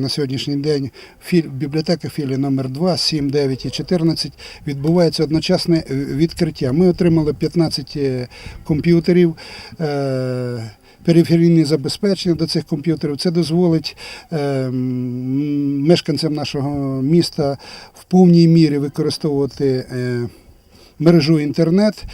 На сьогоднішній день бібліотека філії номер 2 7, 9 і 14 відбувається одночасне відкриття. Ми отримали 15 е, комп'ютерів, е, периферійне забезпечення до цих комп'ютерів. Це дозволить е, мешканцям нашого міста в повній мірі використовувати мережу інтернет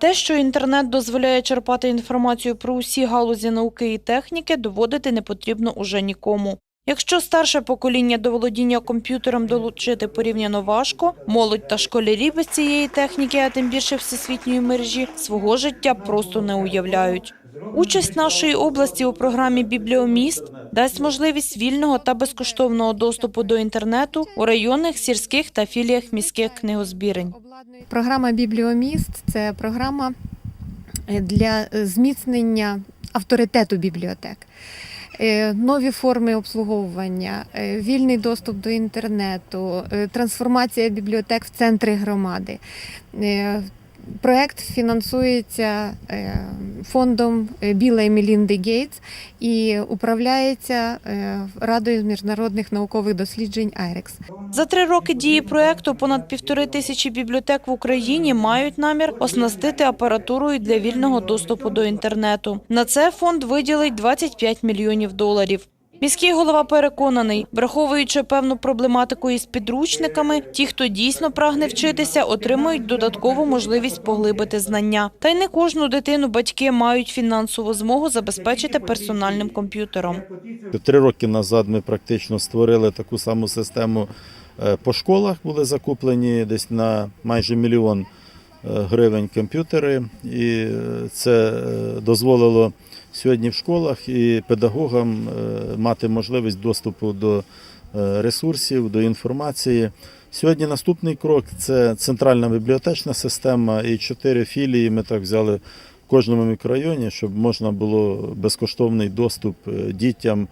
Те, що інтернет дозволяє черпати інформацію про усі галузі науки і техніки, доводити не потрібно уже нікому. Якщо старше покоління до володіння комп'ютером долучити порівняно важко, молодь та школярі без цієї техніки, а тим більше всесвітньої мережі, свого життя просто не уявляють. Участь нашої області у програмі Бібліоміст дасть можливість вільного та безкоштовного доступу до інтернету у районних, сільських та філіях міських книгозбірень. Програма Бібліоміст це програма для зміцнення авторитету бібліотек. Е, Нові форми обслуговування, е, вільний доступ до інтернету, е, трансформація бібліотек в центри громади. Проект фінансується е, фондом е, Біла і Гейтс і управляється е, Радою міжнародних наукових досліджень Айрекс. За три роки дії проекту понад півтори тисячі бібліотек в Україні мають намір оснастити апаратурою для вільного доступу до інтернету. На це фонд виділить 25 мільйонів доларів. Міський голова переконаний, враховуючи певну проблематику із підручниками, ті, хто дійсно прагне вчитися, отримують додаткову можливість поглибити знання. Та й не кожну дитину батьки мають фінансову змогу забезпечити персональним комп'ютером. Три роки назад ми практично створили таку саму систему е, по школах. Були закуплені десь на майже мільйон е, гривень комп'ютери, і е, це дозволило сьогодні в школах і педагогам е, мати можливість доступу до е, ресурсів, до інформації. Сьогодні наступний крок це центральна бібліотечна система і чотири філії. Ми так взяли в кожному мікрорайоні, щоб можна було безкоштовний доступ е, дітям,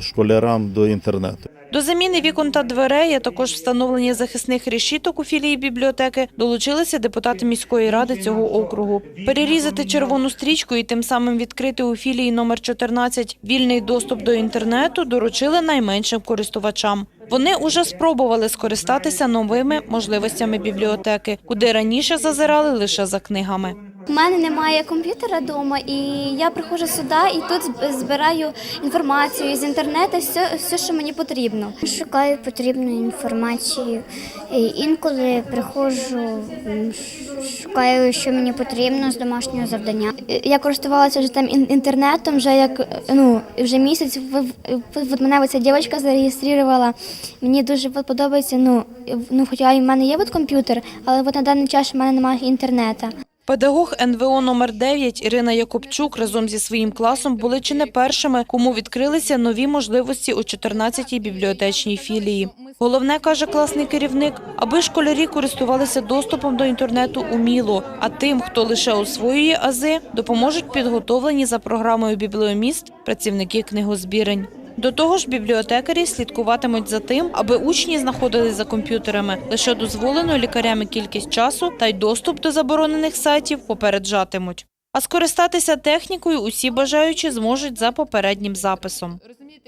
школярам до інтернету. До заміни вікон та дверей, а також встановлення захисних решіток у філії бібліотеки долучилися депутати міської ради цього округу. Перерізати червону стрічку і тим самим відкрити у філії номер 14 вільний доступ до інтернету доручили найменшим користувачам. Вони уже спробували скористатися новими можливостями бібліотеки, куди раніше зазирали лише за книгами. У мене немає комп'ютера вдома, і я приходжу сюди і тут збираю інформацію з інтернету, все, все, що мені потрібно. Шукаю потрібну інформацію. І Інколи приходжу, шукаю, що мені потрібно з домашнього завдання. Я користувалася вже там інтернетом, вже як ну вже місяць. От мене ця дівчинка зареєструвала. Мені дуже подобається. Ну ну, хоча в мене є от комп'ютер, але от на даний час в мене немає інтернету. Педагог НВО номер 9 Ірина Якубчук разом зі своїм класом були чи не першими, кому відкрилися нові можливості у 14-й бібліотечній філії. Головне, каже класний керівник, аби школярі користувалися доступом до інтернету уміло, а тим, хто лише освоює ази, допоможуть підготовлені за програмою «Бібліоміст» працівники книгозбірень. До того ж, бібліотекарі слідкуватимуть за тим, аби учні знаходились за комп'ютерами лише дозволену лікарями кількість часу та й доступ до заборонених сайтів попереджатимуть. А скористатися технікою усі бажаючі зможуть за попереднім записом.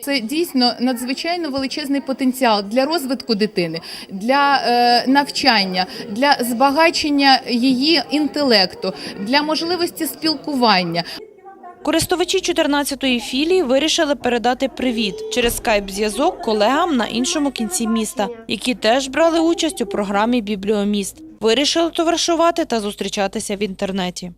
Це дійсно надзвичайно величезний потенціал для розвитку дитини, для е, навчання, для збагачення її інтелекту, для можливості спілкування. Користувачі 14-ї філії вирішили передати привіт через скайп-зв'язок колегам на іншому кінці міста, які теж брали участь у програмі «Бібліоміст». Вирішили товаришувати та зустрічатися в інтернеті.